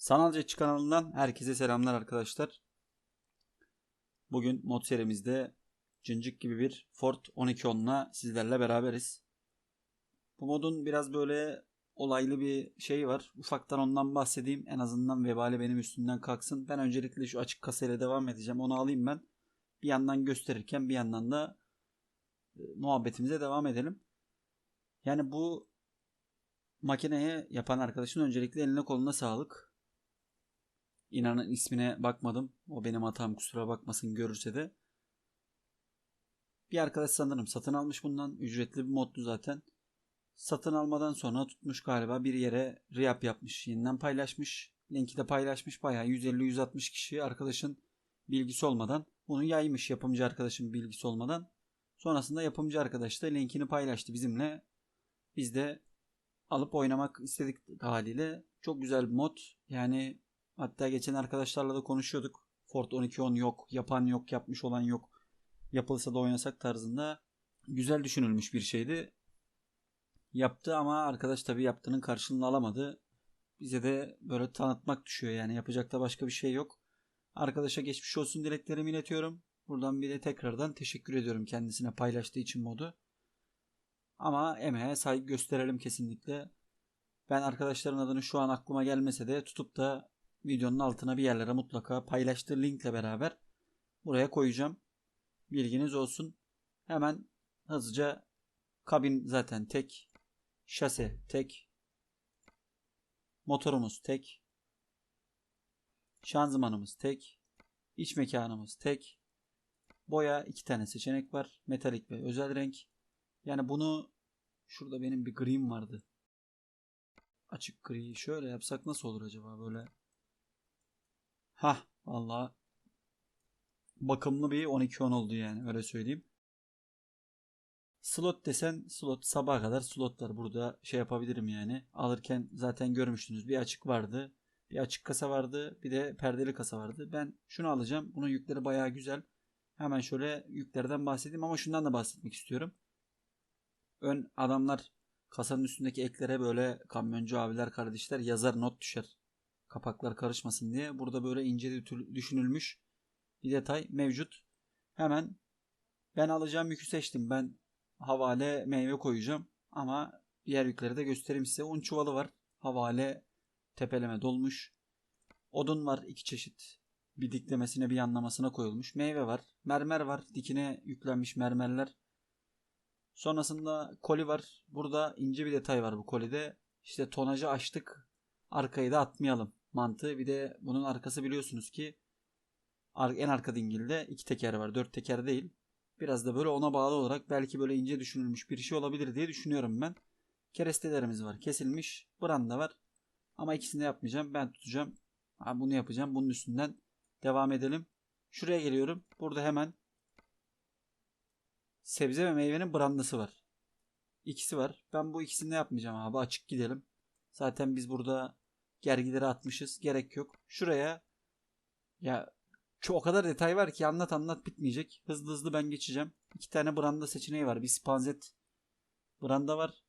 Sanal Jetçi kanalından herkese selamlar arkadaşlar. Bugün mod serimizde cıncık gibi bir Ford 1210'la sizlerle beraberiz. Bu modun biraz böyle olaylı bir şey var. Ufaktan ondan bahsedeyim. En azından vebali benim üstümden kalksın. Ben öncelikle şu açık kasayla devam edeceğim. Onu alayım ben. Bir yandan gösterirken bir yandan da e, muhabbetimize devam edelim. Yani bu makineye yapan arkadaşın öncelikle eline koluna sağlık. İnanın ismine bakmadım. O benim hatam kusura bakmasın görürse de. Bir arkadaş sanırım satın almış bundan. Ücretli bir moddu zaten. Satın almadan sonra tutmuş galiba bir yere riyap yapmış. Yeniden paylaşmış. Linki de paylaşmış. Bayağı 150-160 kişi arkadaşın bilgisi olmadan bunu yaymış yapımcı arkadaşın bilgisi olmadan. Sonrasında yapımcı arkadaş da linkini paylaştı bizimle. Biz de alıp oynamak istedik haliyle. Çok güzel bir mod. Yani hatta geçen arkadaşlarla da konuşuyorduk. Ford 1210 yok, yapan yok, yapmış olan yok. Yapılsa da oynasak tarzında güzel düşünülmüş bir şeydi. Yaptı ama arkadaş tabii yaptığının karşılığını alamadı. Bize de böyle tanıtmak düşüyor yani yapacak da başka bir şey yok. Arkadaşa geçmiş olsun dileklerimi iletiyorum. Buradan bir de tekrardan teşekkür ediyorum kendisine paylaştığı için modu. Ama emeğe saygı gösterelim kesinlikle. Ben arkadaşların adını şu an aklıma gelmese de tutup da videonun altına bir yerlere mutlaka paylaştığı linkle beraber buraya koyacağım. Bilginiz olsun. Hemen hızlıca kabin zaten tek. Şase tek. Motorumuz tek. Şanzımanımız tek. İç mekanımız tek. Boya iki tane seçenek var. Metalik ve özel renk. Yani bunu şurada benim bir grim vardı. Açık gri şöyle yapsak nasıl olur acaba böyle? Ha vallahi bakımlı bir 12-10 oldu yani öyle söyleyeyim. Slot desen slot sabaha kadar slotlar burada şey yapabilirim yani. Alırken zaten görmüştünüz bir açık vardı. Bir açık kasa vardı. Bir de perdeli kasa vardı. Ben şunu alacağım. Bunun yükleri bayağı güzel. Hemen şöyle yüklerden bahsedeyim ama şundan da bahsetmek istiyorum. Ön adamlar kasanın üstündeki eklere böyle kamyoncu abiler kardeşler yazar not düşer. Kapaklar karışmasın diye. Burada böyle ince düşünülmüş bir detay mevcut. Hemen ben alacağım yükü seçtim. Ben havale meyve koyacağım. Ama diğer yükleri de göstereyim size. Un çuvalı var. Havale tepeleme dolmuş. Odun var iki çeşit. Bir diklemesine bir yanlamasına koyulmuş. Meyve var. Mermer var. Dikine yüklenmiş mermerler. Sonrasında koli var. Burada ince bir detay var bu kolide. İşte tonajı açtık. Arkayı da atmayalım mantığı. Bir de bunun arkası biliyorsunuz ki en arka dingilde iki teker var. Dört teker değil. Biraz da böyle ona bağlı olarak belki böyle ince düşünülmüş bir şey olabilir diye düşünüyorum ben. Kerestelerimiz var. Kesilmiş. Branda var. Ama ikisini yapmayacağım. Ben tutacağım. Ha, bunu yapacağım. Bunun üstünden devam edelim. Şuraya geliyorum. Burada hemen sebze ve meyvenin brandası var. İkisi var. Ben bu ikisini de yapmayacağım abi. Açık gidelim. Zaten biz burada gergileri atmışız. Gerek yok. Şuraya ya şu o kadar detay var ki anlat anlat bitmeyecek. Hızlı hızlı ben geçeceğim. İki tane branda seçeneği var. Bir spanzet branda var.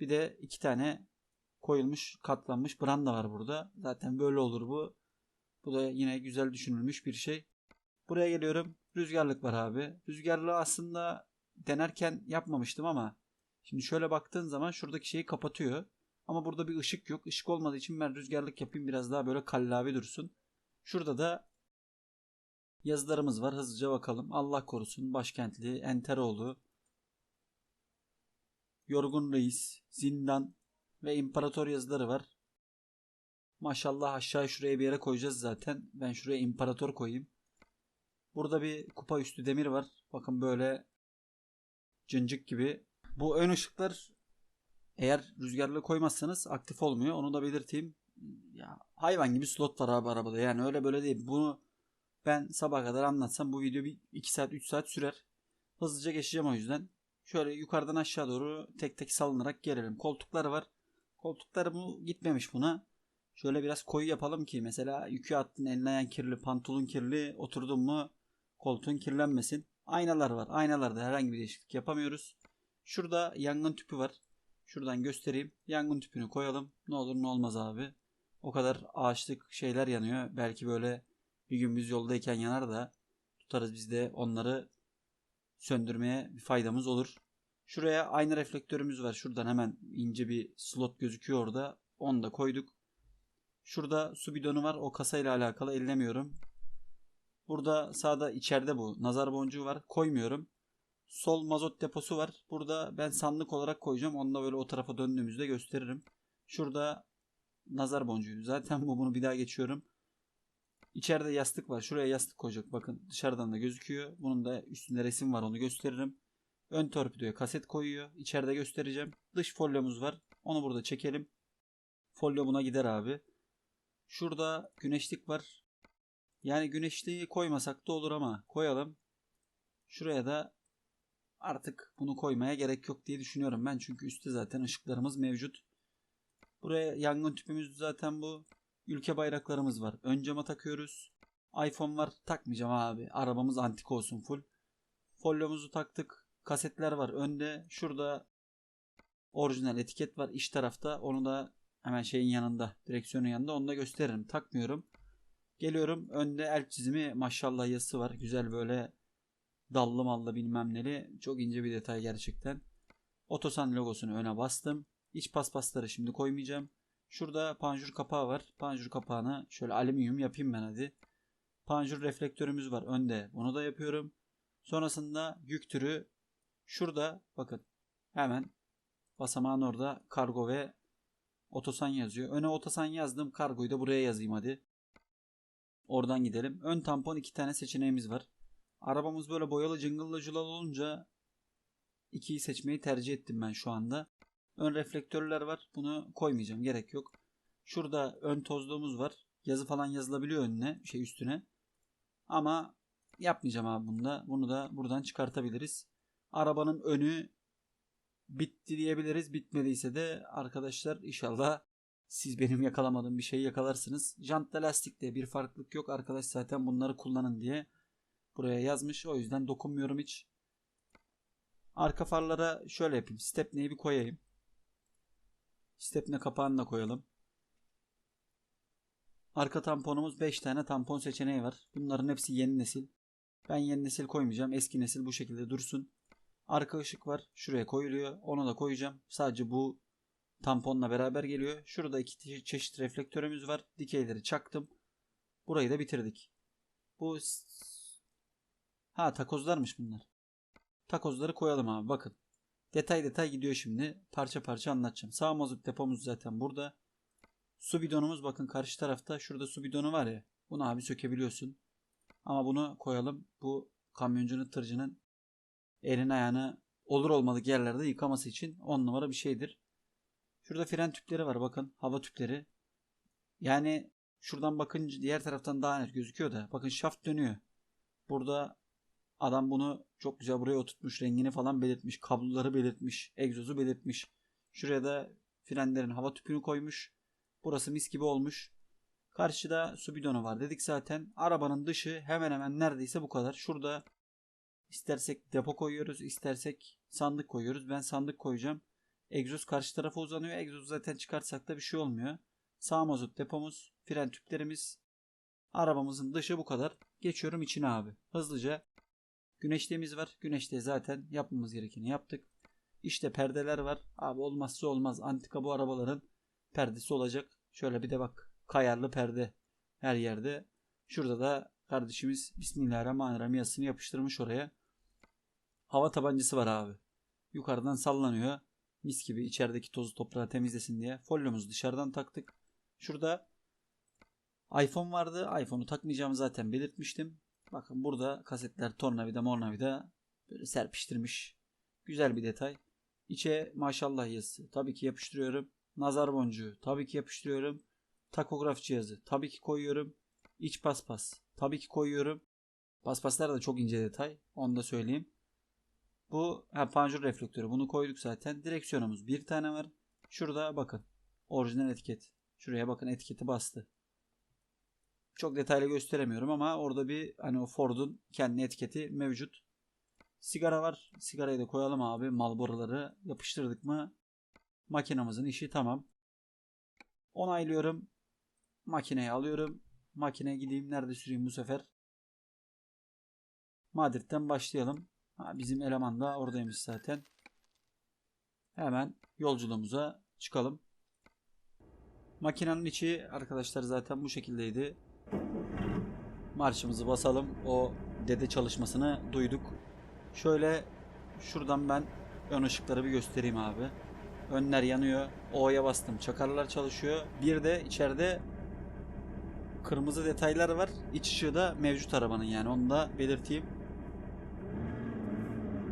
Bir de iki tane koyulmuş, katlanmış branda var burada. Zaten böyle olur bu. Bu da yine güzel düşünülmüş bir şey. Buraya geliyorum. Rüzgarlık var abi. Rüzgarlığı aslında denerken yapmamıştım ama şimdi şöyle baktığın zaman şuradaki şeyi kapatıyor. Ama burada bir ışık yok. Işık olmadığı için ben rüzgarlık yapayım biraz daha böyle kallavi dursun. Şurada da yazılarımız var. Hızlıca bakalım. Allah korusun. Başkentli, Enteroğlu, Yorgun Reis, Zindan ve İmparator yazıları var. Maşallah aşağı şuraya bir yere koyacağız zaten. Ben şuraya İmparator koyayım. Burada bir kupa üstü demir var. Bakın böyle cıncık gibi. Bu ön ışıklar eğer rüzgarlı koymazsanız aktif olmuyor. Onu da belirteyim. Ya hayvan gibi slot var abi arabada. Yani öyle böyle değil. Bunu ben sabah kadar anlatsam bu video bir 2 saat 3 saat sürer. Hızlıca geçeceğim o yüzden. Şöyle yukarıdan aşağı doğru tek tek salınarak gelelim. Koltukları var. Koltukları bu gitmemiş buna. Şöyle biraz koyu yapalım ki mesela yükü attın eline ayağın kirli, pantolon kirli, oturdun mu koltuğun kirlenmesin. Aynalar var. Aynalarda herhangi bir değişiklik yapamıyoruz. Şurada yangın tüpü var. Şuradan göstereyim. Yangın tüpünü koyalım. Ne olur ne olmaz abi. O kadar ağaçlık şeyler yanıyor. Belki böyle bir gün biz yoldayken yanar da tutarız biz de onları söndürmeye bir faydamız olur. Şuraya aynı reflektörümüz var. Şuradan hemen ince bir slot gözüküyor orada. Onu da koyduk. Şurada su bidonu var. O kasayla alakalı ellemiyorum. Burada sağda içeride bu nazar boncuğu var. Koymuyorum. Sol mazot deposu var. Burada ben sandık olarak koyacağım. Onu da böyle o tarafa döndüğümüzde gösteririm. Şurada nazar boncuğu. Zaten bu bunu bir daha geçiyorum. İçeride yastık var. Şuraya yastık koyacak. Bakın dışarıdan da gözüküyor. Bunun da üstünde resim var. Onu gösteririm. Ön torpidoya kaset koyuyor. İçeride göstereceğim. Dış folyomuz var. Onu burada çekelim. Folyo buna gider abi. Şurada güneşlik var. Yani güneşliği koymasak da olur ama koyalım. Şuraya da artık bunu koymaya gerek yok diye düşünüyorum ben. Çünkü üstte zaten ışıklarımız mevcut. Buraya yangın tüpümüz zaten bu. Ülke bayraklarımız var. Ön cama takıyoruz. iPhone var. Takmayacağım abi. Arabamız antik olsun full. Folyomuzu taktık. Kasetler var önde. Şurada orijinal etiket var iç tarafta. Onu da hemen şeyin yanında, direksiyonun yanında onu da gösteririm. Takmıyorum. Geliyorum. Önde el çizimi maşallah yazısı var. Güzel böyle dallı mallı bilmem neli. Çok ince bir detay gerçekten. Otosan logosunu öne bastım. İç paspasları şimdi koymayacağım. Şurada panjur kapağı var. Panjur kapağını şöyle alüminyum yapayım ben hadi. Panjur reflektörümüz var önde. Bunu da yapıyorum. Sonrasında yük türü şurada bakın hemen basamağın orada kargo ve otosan yazıyor. Öne otosan yazdım. Kargoyu da buraya yazayım hadi. Oradan gidelim. Ön tampon iki tane seçeneğimiz var. Arabamız böyle boyalı cıngıllı culalı olunca ikiyi seçmeyi tercih ettim ben şu anda. Ön reflektörler var. Bunu koymayacağım. Gerek yok. Şurada ön tozluğumuz var. Yazı falan yazılabiliyor önüne, şey üstüne. Ama yapmayacağım abi bunda. Bunu da buradan çıkartabiliriz. Arabanın önü bitti diyebiliriz. Bitmediyse de arkadaşlar inşallah siz benim yakalamadığım bir şeyi yakalarsınız. Jantta lastikte bir farklılık yok. Arkadaş zaten bunları kullanın diye buraya yazmış. O yüzden dokunmuyorum hiç. Arka farlara şöyle yapayım. Stepney'i bir koyayım. Stepne kapağını da koyalım. Arka tamponumuz 5 tane tampon seçeneği var. Bunların hepsi yeni nesil. Ben yeni nesil koymayacağım. Eski nesil bu şekilde dursun. Arka ışık var. Şuraya koyuluyor. Onu da koyacağım. Sadece bu tamponla beraber geliyor. Şurada iki çeşit reflektörümüz var. Dikeyleri çaktım. Burayı da bitirdik. Bu ha takozlarmış bunlar. Takozları koyalım abi bakın. Detay detay gidiyor şimdi. Parça parça anlatacağım. Sağ mazot depomuz zaten burada. Su bidonumuz bakın karşı tarafta. Şurada su bidonu var ya. Bunu abi sökebiliyorsun. Ama bunu koyalım. Bu kamyoncunun tırcının elini ayağını olur olmadık yerlerde yıkaması için 10 numara bir şeydir. Şurada fren tüpleri var bakın. Hava tüpleri. Yani şuradan bakınca diğer taraftan daha net gözüküyor da. Bakın şaft dönüyor. Burada adam bunu çok güzel buraya oturtmuş. Rengini falan belirtmiş. Kabloları belirtmiş. Egzozu belirtmiş. Şuraya da frenlerin hava tüpünü koymuş. Burası mis gibi olmuş. Karşıda su bidonu var dedik zaten. Arabanın dışı hemen hemen neredeyse bu kadar. Şurada istersek depo koyuyoruz, istersek sandık koyuyoruz. Ben sandık koyacağım. Egzoz karşı tarafa uzanıyor. Egzoz zaten çıkartsak da bir şey olmuyor. Sağ mazot depomuz, fren tüplerimiz. Arabamızın dışı bu kadar. Geçiyorum içine abi. Hızlıca. Güneşliğimiz var. Güneşliğe zaten yapmamız gerekeni yaptık. İşte perdeler var. Abi olmazsa olmaz. Antika bu arabaların perdesi olacak. Şöyle bir de bak. Kayarlı perde her yerde. Şurada da kardeşimiz Bismillahirrahmanirrahim yazısını yapıştırmış oraya. Hava tabancası var abi. Yukarıdan sallanıyor. Mis gibi içerideki tozu toprağı temizlesin diye. Folyomuzu dışarıdan taktık. Şurada iPhone vardı. iPhone'u takmayacağımı zaten belirtmiştim. Bakın burada kasetler tornavida mornavida böyle serpiştirmiş. Güzel bir detay. İçe maşallah yazısı. Tabii ki yapıştırıyorum. Nazar boncuğu. Tabii ki yapıştırıyorum. Takograf cihazı. Tabii ki koyuyorum. İç paspas. Tabii ki koyuyorum. Paspaslar da çok ince detay. Onu da söyleyeyim. Bu ha, panjur reflektörü. Bunu koyduk zaten. Direksiyonumuz bir tane var. Şurada bakın. Orijinal etiket. Şuraya bakın etiketi bastı. Çok detaylı gösteremiyorum ama orada bir hani o Ford'un kendi etiketi mevcut. Sigara var. Sigarayı da koyalım abi. Malboroları yapıştırdık mı makinamızın işi tamam. Onaylıyorum. Makineyi alıyorum. Makine gideyim. Nerede süreyim bu sefer? Madrid'den başlayalım. Ha, bizim eleman da oradaymış zaten. Hemen yolculuğumuza çıkalım. Makinenin içi arkadaşlar zaten bu şekildeydi. Marşımızı basalım. O dede çalışmasını duyduk. Şöyle şuradan ben ön ışıkları bir göstereyim abi. Önler yanıyor. O'ya bastım. Çakarlar çalışıyor. Bir de içeride kırmızı detaylar var. İç ışığı da mevcut arabanın yani. Onu da belirteyim.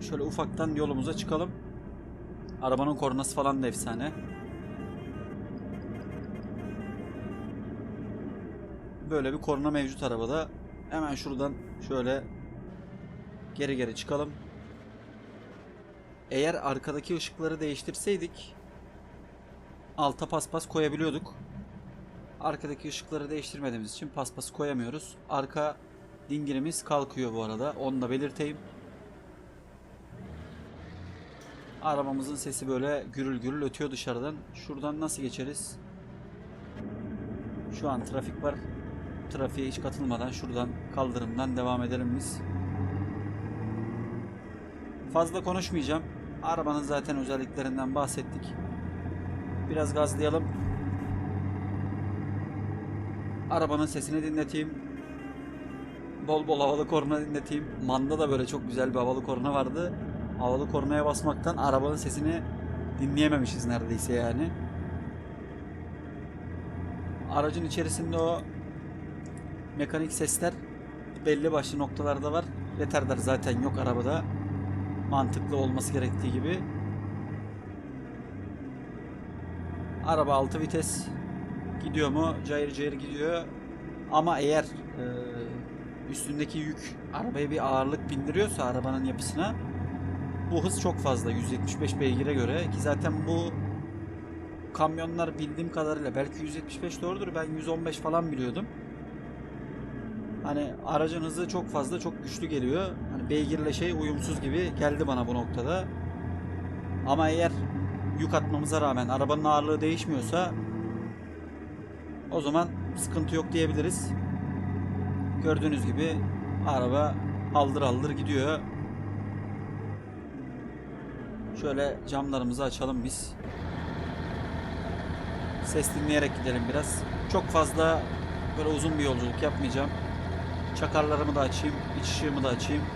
Şöyle ufaktan yolumuza çıkalım. Arabanın kornası falan da efsane. Böyle bir korna mevcut arabada. Hemen şuradan şöyle geri geri çıkalım. Eğer arkadaki ışıkları değiştirseydik alta paspas koyabiliyorduk. Arkadaki ışıkları değiştirmediğimiz için paspas koyamıyoruz. Arka dingilimiz kalkıyor bu arada. Onu da belirteyim. Arabamızın sesi böyle gürül gürül ötüyor dışarıdan. Şuradan nasıl geçeriz? Şu an trafik var. Trafiğe hiç katılmadan şuradan kaldırımdan devam edelim biz. Fazla konuşmayacağım. Arabanın zaten özelliklerinden bahsettik. Biraz gazlayalım. Arabanın sesini dinleteyim. Bol bol havalı korna dinleteyim. Manda da böyle çok güzel bir havalı korna vardı. Havalı kornaya basmaktan arabanın sesini dinleyememişiz neredeyse yani. Aracın içerisinde o mekanik sesler belli başlı noktalarda var. Retarder zaten yok arabada. Mantıklı olması gerektiği gibi. Araba 6 vites gidiyor mu? Cayır cayır gidiyor. Ama eğer e, üstündeki yük arabaya bir ağırlık bindiriyorsa arabanın yapısına bu hız çok fazla 175 beygire göre ki zaten bu kamyonlar bildiğim kadarıyla belki 175 doğrudur ben 115 falan biliyordum. Hani aracın hızı çok fazla çok güçlü geliyor. Hani beygirle şey uyumsuz gibi geldi bana bu noktada. Ama eğer yük atmamıza rağmen arabanın ağırlığı değişmiyorsa o zaman sıkıntı yok diyebiliriz. Gördüğünüz gibi araba aldır aldır gidiyor. Şöyle camlarımızı açalım biz. Ses dinleyerek gidelim biraz. Çok fazla böyle uzun bir yolculuk yapmayacağım. Çakarlarımı da açayım, iç ışığımı da açayım.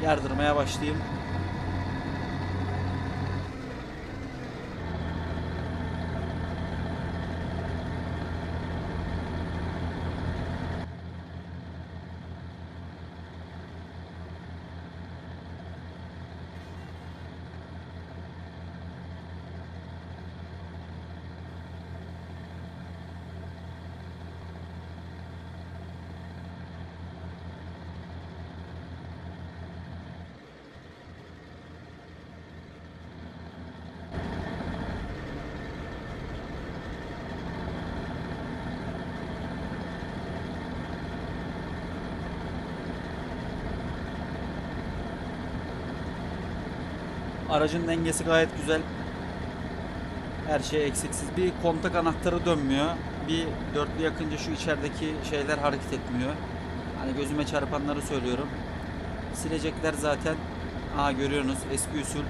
Yardırmaya başlayayım. Aracın dengesi gayet güzel. Her şey eksiksiz. Bir kontak anahtarı dönmüyor. Bir dörtlü yakınca şu içerideki şeyler hareket etmiyor. Hani gözüme çarpanları söylüyorum. Silecekler zaten Aa görüyorsunuz eski usul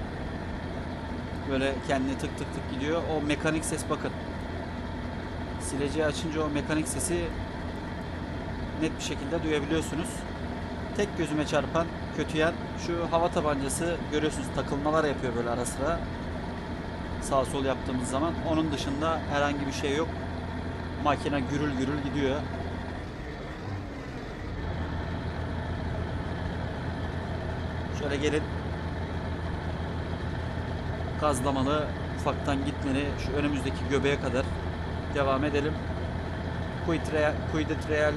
böyle kendi tık tık tık gidiyor. O mekanik ses bakın. Sileceği açınca o mekanik sesi net bir şekilde duyabiliyorsunuz. Tek gözüme çarpan kötü yer şu hava tabancası görüyorsunuz takılmalar yapıyor böyle ara sıra. Sağ sol yaptığımız zaman. Onun dışında herhangi bir şey yok. Makine gürül gürül gidiyor. Şöyle gelin. Gazlamalı ufaktan gitmeli. Şu önümüzdeki göbeğe kadar devam edelim. Kuitreal, Kuidetreal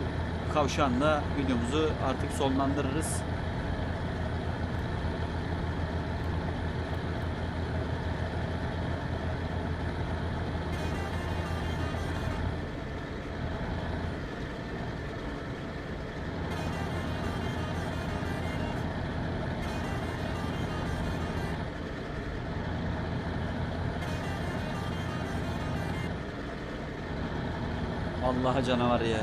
kavşağında videomuzu artık sonlandırırız. Allah'a canavar ya.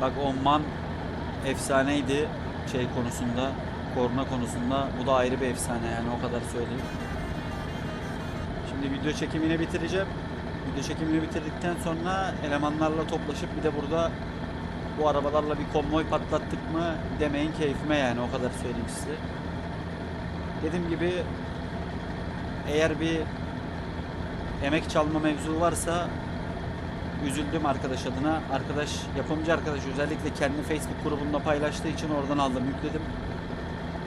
Bak o man efsaneydi şey konusunda, korna konusunda. Bu da ayrı bir efsane yani o kadar söyleyeyim. Şimdi video çekimini bitireceğim. Video çekimini bitirdikten sonra elemanlarla toplaşıp bir de burada bu arabalarla bir konvoy patlattık mı demeyin keyfime yani o kadar söyleyeyim size. Dediğim gibi eğer bir emek çalma mevzu varsa üzüldüm arkadaş adına. Arkadaş, yapımcı arkadaş özellikle kendi Facebook grubunda paylaştığı için oradan aldım, yükledim.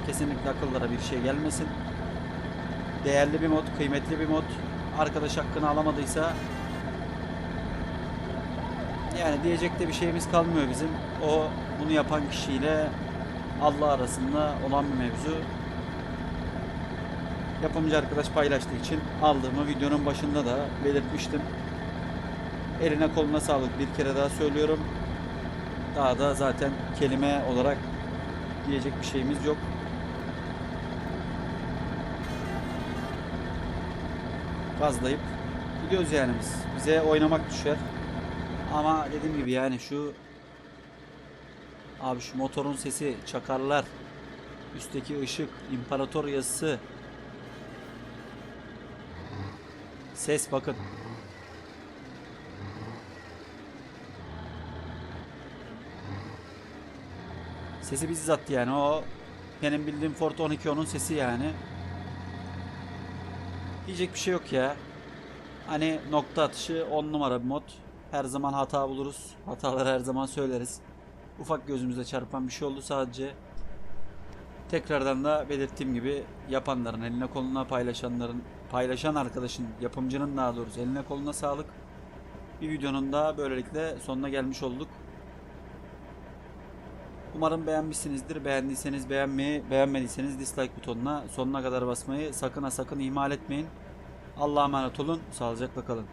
Kesinlikle akıllara bir şey gelmesin. Değerli bir mod, kıymetli bir mod. Arkadaş hakkını alamadıysa yani diyecek de bir şeyimiz kalmıyor bizim. O bunu yapan kişiyle Allah arasında olan bir mevzu. Yapımcı arkadaş paylaştığı için aldığımı videonun başında da belirtmiştim. Eline koluna sağlık bir kere daha söylüyorum. Daha da zaten kelime olarak diyecek bir şeyimiz yok. Gazlayıp gidiyoruz yani biz. Bize oynamak düşer. Ama dediğim gibi yani şu abi şu motorun sesi, çakarlar, üstteki ışık, imparator yazısı, ses bakın. Sesi bizzat yani o benim bildiğim Ford 12 sesi yani. Diyecek bir şey yok ya. Hani nokta atışı 10 numara bir mod. Her zaman hata buluruz. Hataları her zaman söyleriz. Ufak gözümüze çarpan bir şey oldu sadece. Tekrardan da belirttiğim gibi yapanların, eline koluna paylaşanların, paylaşan arkadaşın, yapımcının daha doğrusu eline koluna sağlık. Bir videonun da böylelikle sonuna gelmiş olduk. Umarım beğenmişsinizdir. Beğendiyseniz beğenmeyi, beğenmediyseniz dislike butonuna sonuna kadar basmayı sakın ha sakın ihmal etmeyin. Allah'a emanet olun. Sağlıcakla kalın.